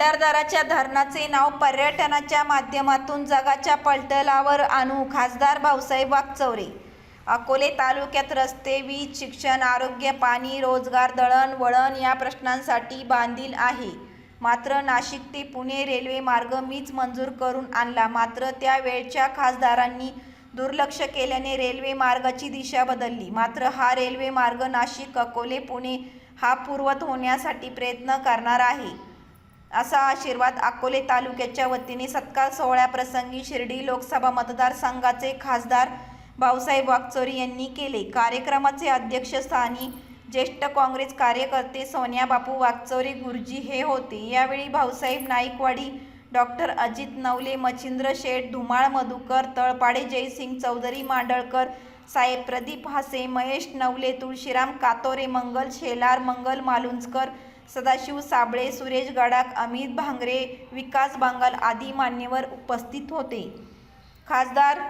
भंडारदाराच्या धरणाचे नाव पर्यटनाच्या माध्यमातून जगाच्या पलटलावर आणू खासदार भाऊसाहेब वागचौरे अकोले तालुक्यात रस्ते वीज शिक्षण आरोग्य पाणी रोजगार दळण वळण या प्रश्नांसाठी बांधील आहे. मात्र नाशिक ते पुणे रेल्वे मार्ग मीच मंजूर करून आणला. मात्र त्या वेळच्या खासदारांनी दुर्लक्ष केल्याने रेल्वे मार्गाची दिशा बदलली. मात्र हा रेल्वे मार्ग नाशिक अकोले पुणे हा पूर्वत होण्यासाठी प्रयत्न करणार आहे. असा आशीर्वाद अकोले तालुक्याच्या वतीने सत्कार सोहळ्याप्रसंगी शिर्डी लोकसभा मतदारसंघाचे खासदार भाऊसाहेब वागचोरी यांनी केले. कार्यक्रमाचे अध्यक्षस्थानी ज्येष्ठ काँग्रेस कार्यकर्ते सोनिया बापू वागचौरे गुरुजी हे होते. यावेळी भाऊसाहेब नाईकवाडी डॉक्टर अजित नवले मच्छिंद्र शेठ धुमाळ मधुकर तळपाडे जयसिंग चौधरी मांडळकर साहेब प्रदीप हासे महेश नवले तुळशीराम कातोरे मंगल शेलार मंगल मालुंजकर सदाशिव साबळे सुरेश गडाख अमित भांगरे विकास बांगल आदी मान्यवर उपस्थित होते. खासदार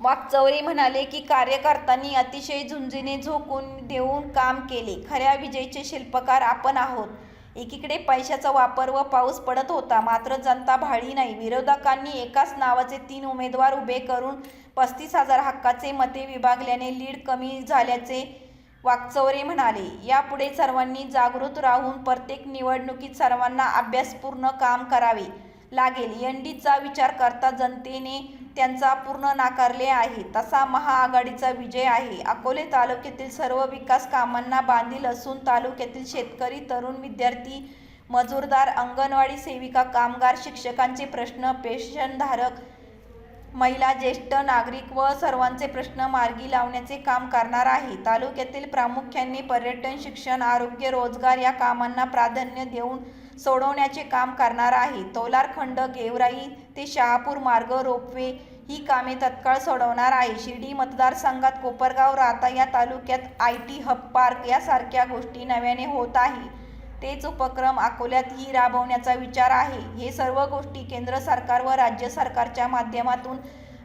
वाकचौरे म्हणाले की कार्यकर्त्यांनी अतिशय झुंजीने झोकून देऊन काम केले. खऱ्या विजयचे शिल्पकार आपण आहोत. एकीकडे पैशाचा वापर व पाऊस पडत होता मात्र जनता भाळी नाही. विरोधकांनी एकाच नावाचे तीन उमेदवार उभे करून पस्तीस हजार हक्काचे मते विभागल्याने लीड कमी झाल्याचे वाकचौरे म्हणाले. यापुढे सर्वांनी जागृत राहून प्रत्येक निवडणुकीत सर्वांना अभ्यासपूर्ण काम करावे लागेल. एनडीचा विचार करता जनतेने त्यांचा पूर्ण नाकारले आहे. तसा महाआघाडीचा विजय आहे. अकोले तालुक्यातील सर्व विकास कामांना बांधील असून तालुक्यातील शेतकरी तरुण विद्यार्थी मजूरदार अंगणवाडी सेविका कामगार शिक्षकांचे प्रश्न पेन्शनधारक महिला ज्येष्ठ नागरिक व सर्वांचे प्रश्न मार्गी लावण्याचे काम करणार आहे. तालुक्यातील प्रामुख्याने पर्यटन शिक्षण आरोग्य रोजगार या कामांना प्राधान्य देऊन सोडवण्याचे काम करणार आहे. तोलारखंड गेवराई ते शहापूर मार्ग रोपवे ही कामे तत्काळ सोडवणार आहे. शिर्डी मतदारसंघात कोपरगाव राहता या तालुक्यात आय टी हब पार्क यासारख्या गोष्टी नव्याने होत आहे. तेच उपक्रम अकोल्यातही राबवण्याचा विचार आहे. हे सर्व गोष्टी केंद्र सरकार व राज्य सरकारच्या माध्यमातून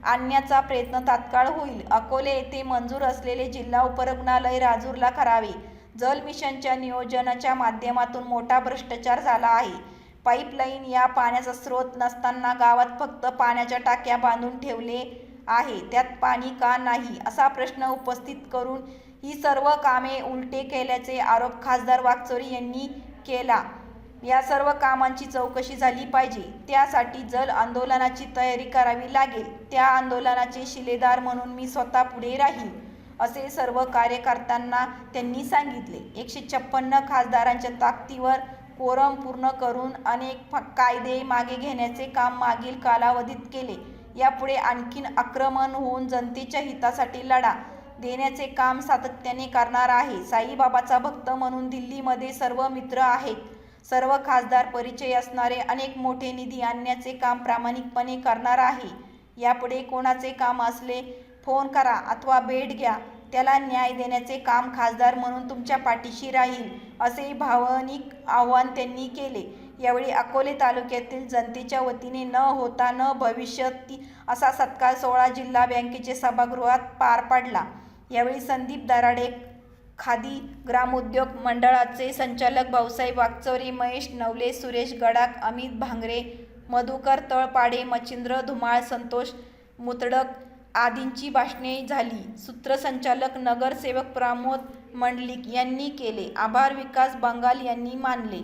आणण्याचा प्रयत्न तात्काळ होईल. अकोले येथे मंजूर असलेले जिल्हा उपरुग्णालय राजूरला करावे. जल मिशनच्या नियोजनाच्या माध्यमातून मोठा भ्रष्टाचार झाला आहे. पाईपलाईन या पाण्याचा स्रोत नसताना गावात फक्त पाण्याच्या टाक्या बांधून ठेवले आहे. त्यात पाणी का नाही असा प्रश्न उपस्थित करून ही सर्व कामे उलटे केल्याचे आरोप खासदार वाकचोरी यांनी केला. या सर्व कामांची चौकशी झाली पाहिजे. त्यासाठी जल आंदोलनाची तयारी करावी लागेल. त्या आंदोलनाचे शिलेदार म्हणून मी स्वतः पुढे राहील असे सर्व कार्यकर्त्यांना त्यांनी सांगितले. एकशे छप्पन्न खासदारांच्या ताकदीवर कोरम पूर्ण करून अनेक कायदे मागे घेण्याचे काम मागील कालावधीत केले. यापुढे आणखीन आक्रमण होऊन जनतेच्या हितासाठी लढा. देण्याचे काम सातत्याने करणार आहे. साईबाबाचा भक्त म्हणून दिल्लीमध्ये सर्व मित्र आहेत. सर्व खासदार परिचय असणारे अनेक मोठे निधी आणण्याचे काम प्रामाणिकपणे करणार आहे. यापुढे कोणाचे काम असले फोन करा अथवा भेट घ्या. त्याला न्याय देण्याचे काम खासदार म्हणून तुमच्या पाठीशी राहील असे भावनिक आव्हान त्यांनी केले. यावेळी अकोले तालुक्यातील जनतेच्या वतीने न होता न भविष्यती असा सत्कार सोहळा जिल्हा बँकेचे सभागृहात पार पडला. यावेळी संदीप दाराडे खादी ग्रामोद्योग मंडळाचे संचालक भाऊसाहेब वागचौरे महेश नवले सुरेश गडाक अमित भांगरे मधुकर तळपाडे मच्छिंद्र धुमाळ संतोष मुतडक आदींची भाषणे झाली. सूत्रसंचालक नगरसेवक प्रमोद मंडलिक यांनी केले. आभार विकास बंगाल यांनी मानले.